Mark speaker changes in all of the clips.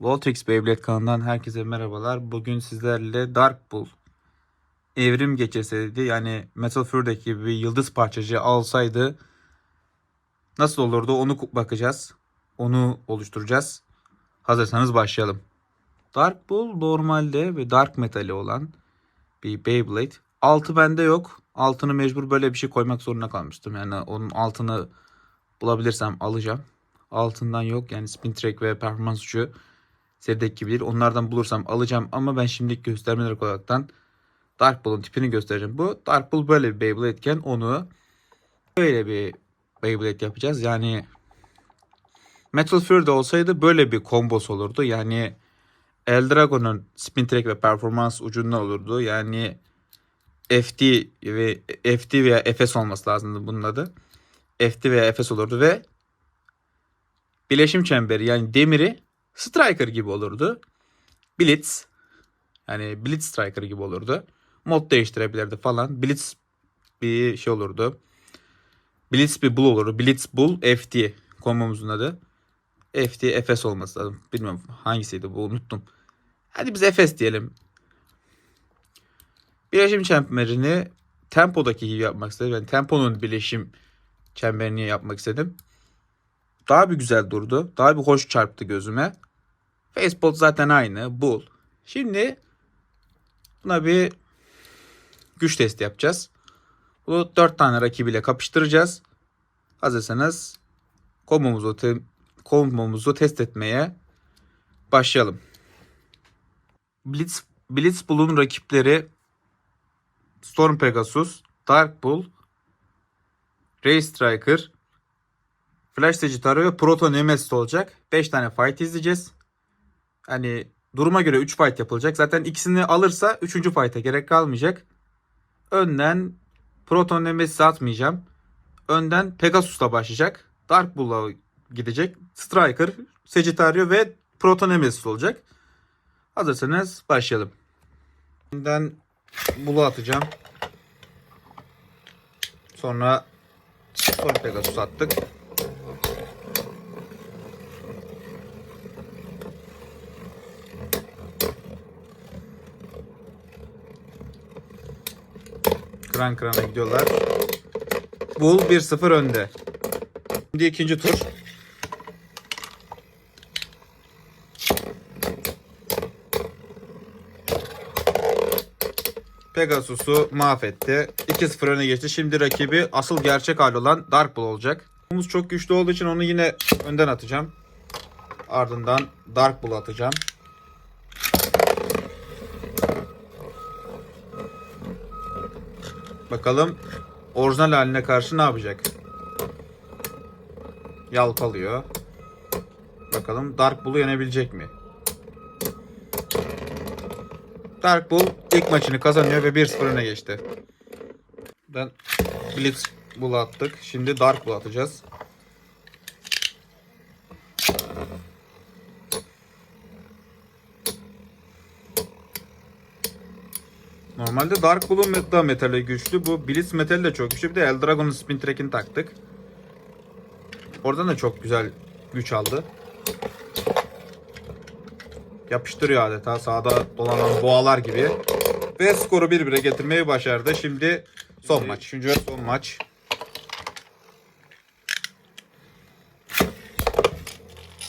Speaker 1: Voltrix Beyblade kanalından herkese merhabalar. Bugün sizlerle Dark Bull evrim geçeseydi yani Metal Fury'deki bir yıldız parçacığı alsaydı nasıl olurdu onu bakacağız. Onu oluşturacağız. Hazırsanız başlayalım. Dark Bull normalde ve Dark Metal'i olan bir Beyblade. Altı bende yok. Altını mecbur böyle bir şey koymak zorunda kalmıştım. Yani onun altını bulabilirsem alacağım. Altından yok. Yani Spin Track ve performans uçu serideki gibi değil. Onlardan bulursam alacağım ama ben şimdilik göstermeler olaraktan Dark Bull'un tipini göstereceğim. Bu Dark Bull böyle bir Beyblade iken onu böyle bir Beyblade yapacağız. Yani Metal Fury'de olsaydı böyle bir kombos olurdu. Yani Eldragon'un Spin Track ve performans ucundan olurdu. Yani FD ve FD veya FS olması lazımdı bunun adı. FD veya FS olurdu ve bileşim çemberi yani demiri Striker gibi olurdu. Blitz yani Blitz Striker gibi olurdu. Mod değiştirebilirdi falan. Blitz bir şey olurdu. Blitz bir bull olurdu. Blitz bull FD kombomuzun adı. FD Efes olması lazım. Bilmiyorum hangisiydi bu unuttum. Hadi biz Efes diyelim. Bileşim çemberini tempodaki gibi yapmak istedim. Yani temponun bileşim çemberini yapmak istedim. Daha bir güzel durdu. Daha bir hoş çarptı gözüme. Facebook zaten aynı. Bull. Şimdi buna bir güç testi yapacağız. Bu dört tane rakibiyle kapıştıracağız. Hazırsanız kombomuzu, te- kombomuzu test etmeye başlayalım. Blitz, Blitzbull'un rakipleri Storm Pegasus, Dark Bull, Ray Striker, Flash Sagittario ve Proto Nemesis olacak. 5 tane fight izleyeceğiz. Hani duruma göre 3 fight yapılacak. Zaten ikisini alırsa 3. fight'a gerek kalmayacak. Önden Proton Nemesis'i atmayacağım. Önden Pegasus'la başlayacak. Dark Bull'la gidecek. Striker, Sagittario ve Proton Nemesis olacak. Hazırsanız başlayalım. Önden Bull'u atacağım. Sonra Sonra Pegasus attık. Kıran kırana gidiyorlar. Bull 1-0 önde. Şimdi ikinci tur. Pegasus'u mahvetti. 2-0 öne geçti. Şimdi rakibi asıl gerçek hali olan Dark Bull olacak. Omuz çok güçlü olduğu için onu yine önden atacağım. Ardından Dark Bull atacağım. Bakalım orijinal haline karşı ne yapacak? Yalpalıyor. Bakalım Dark Bull'u yenebilecek mi? Dark Bull ilk maçını kazanıyor ve 1-0 öne geçti. Ben Blitz Bull'u attık. Şimdi Dark Bull atacağız. Normalde Dark Bull'un da metali güçlü. Bu Blitz metali de çok güçlü. Bir de Eldragon'un Spin Track'ini taktık. Oradan da çok güzel güç aldı. Yapıştırıyor adeta sağda dolanan boğalar gibi. Ve skoru 1-1'e getirmeyi başardı. Şimdi son maç. Üçüncü son maç.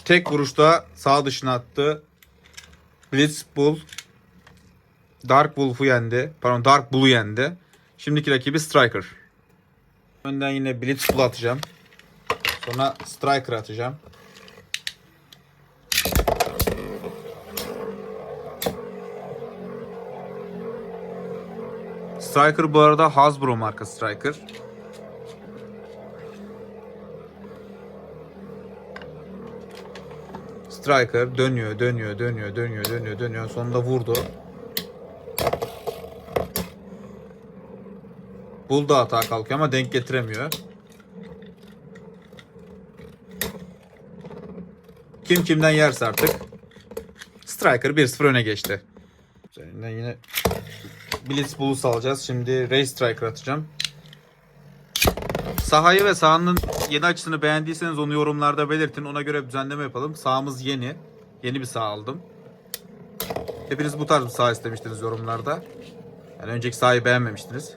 Speaker 1: Tek vuruşta sağ dışına attı. Blitz Bull Dark Wolf'u yendi. Pardon Dark Bull'u yendi. Şimdiki rakibi Striker. Önden yine Blitz Bull atacağım. Sonra Striker atacağım. Striker bu arada Hasbro marka Striker. Striker dönüyor, dönüyor, dönüyor, dönüyor, dönüyor, dönüyor. Sonunda vurdu. Bull da hata kalkıyor ama denk getiremiyor. Kim kimden yerse artık. Striker 1-0 öne geçti. Üzerinden yine Blitz Bull'u salacağız. Şimdi Ray Striker atacağım. Sahayı ve sahanın yeni açısını beğendiyseniz onu yorumlarda belirtin. Ona göre düzenleme yapalım. Sahamız yeni. Yeni bir sağ aldım. Hepiniz bu tarz bir sağ istemiştiniz yorumlarda. Yani önceki sahayı beğenmemiştiniz.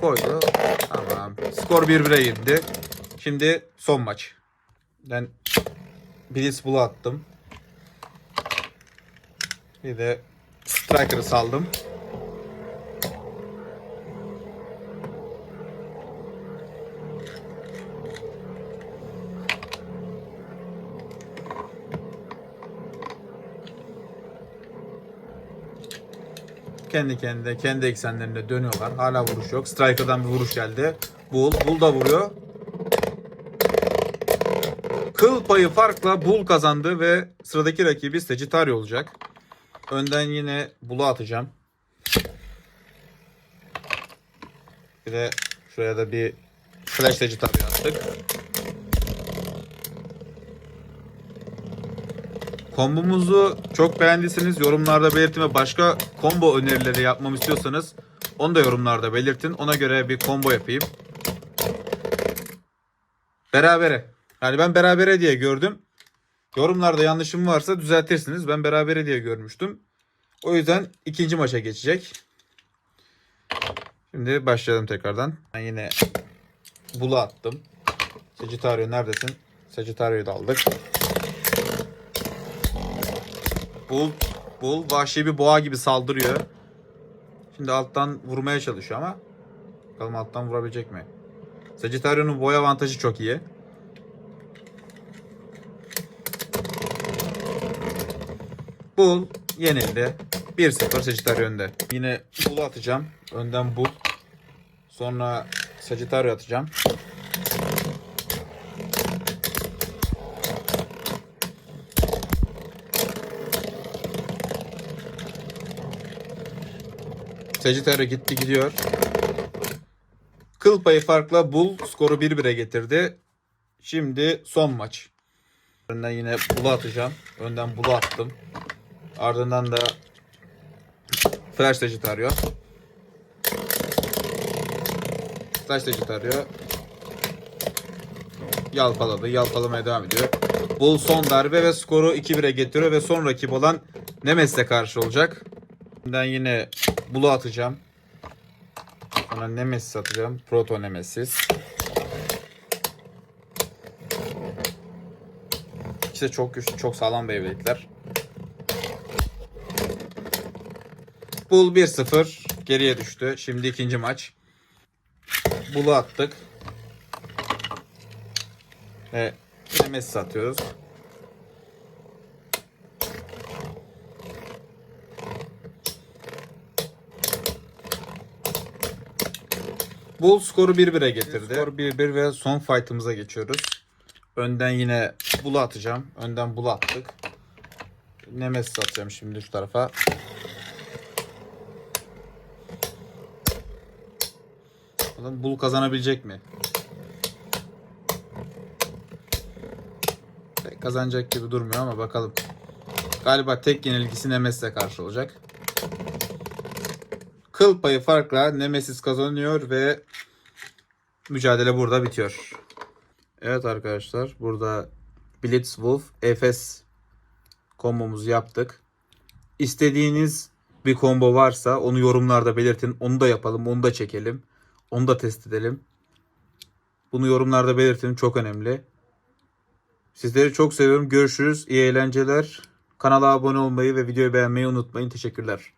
Speaker 1: Koydu. Tamam. Skor 1-1'e girdi. Şimdi son maç. Ben Blitzball'u attım. Bir de Striker'ı saldım. Kendi kendine, kendi eksenlerinde dönüyorlar. Hala vuruş yok. Striker'dan bir vuruş geldi. Bull, Bull da vuruyor. Kıl payı farkla Bull kazandı ve sıradaki rakibi Sagittario olacak. Önden yine Bull'u atacağım. Bir de şuraya da bir Flash Sagittario attık. Kombomuzu çok beğendiyseniz yorumlarda belirtin ve başka combo önerileri yapmamı istiyorsanız onu da yorumlarda belirtin. Ona göre bir combo yapayım. Berabere. Yani ben berabere diye gördüm. Yorumlarda yanlışım varsa düzeltirsiniz. Ben berabere diye görmüştüm. O yüzden ikinci maça geçecek. Şimdi başlayalım tekrardan. Ben yine bulu attım. Sagittario neredesin? Sagittario'yu da aldık. Bul, bul vahşi bir boğa gibi saldırıyor. Şimdi alttan vurmaya çalışıyor ama bakalım alttan vurabilecek mi? Sagittario'nun boy avantajı çok iyi. Bul yenildi. 1-0 Sagittario önde. Yine Bul'u atacağım. Önden Bul. Sonra Sagittario atacağım. Sagittario gitti gidiyor. Kıl payı farkla Bull skoru 1-1'e getirdi. Şimdi son maç. Önden yine Bull'u atacağım. Önden Bull'u attım. Ardından da Flash Sagittario. Flash Sagittario. Yalpaladı. Yalpalamaya devam ediyor. Bull son darbe ve skoru 2-1'e getiriyor ve son rakip olan Nemes'e karşı olacak. Ben yine Bull'u atacağım. Sonra Nemesis atacağım. Proto Nemesis. İkisi de çok güçlü, çok sağlam Beyblade'ler. Bull 1-0 geriye düştü. Şimdi ikinci maç. Bull'u attık. Ve Nemesis atıyoruz. Bull skoru 1-1'e getirdi. Skor 1-1 ve son fight'ımıza geçiyoruz. Önden yine Bull'u atacağım. Önden Bull'u attık. Nemesis atacağım şimdi şu tarafa. Bakalım Bull kazanabilecek mi? Kazanacak gibi durmuyor ama bakalım. Galiba tek yenilgisi Nemesis'e karşı olacak. Kıl payı farkla Nemesis kazanıyor ve mücadele burada bitiyor. Evet arkadaşlar burada Blitzwolf Efes kombomuzu yaptık. İstediğiniz bir combo varsa onu yorumlarda belirtin. Onu da yapalım, onu da çekelim. Onu da test edelim. Bunu yorumlarda belirtin. Çok önemli. Sizleri çok seviyorum. Görüşürüz. İyi eğlenceler. Kanala abone olmayı ve videoyu beğenmeyi unutmayın. Teşekkürler.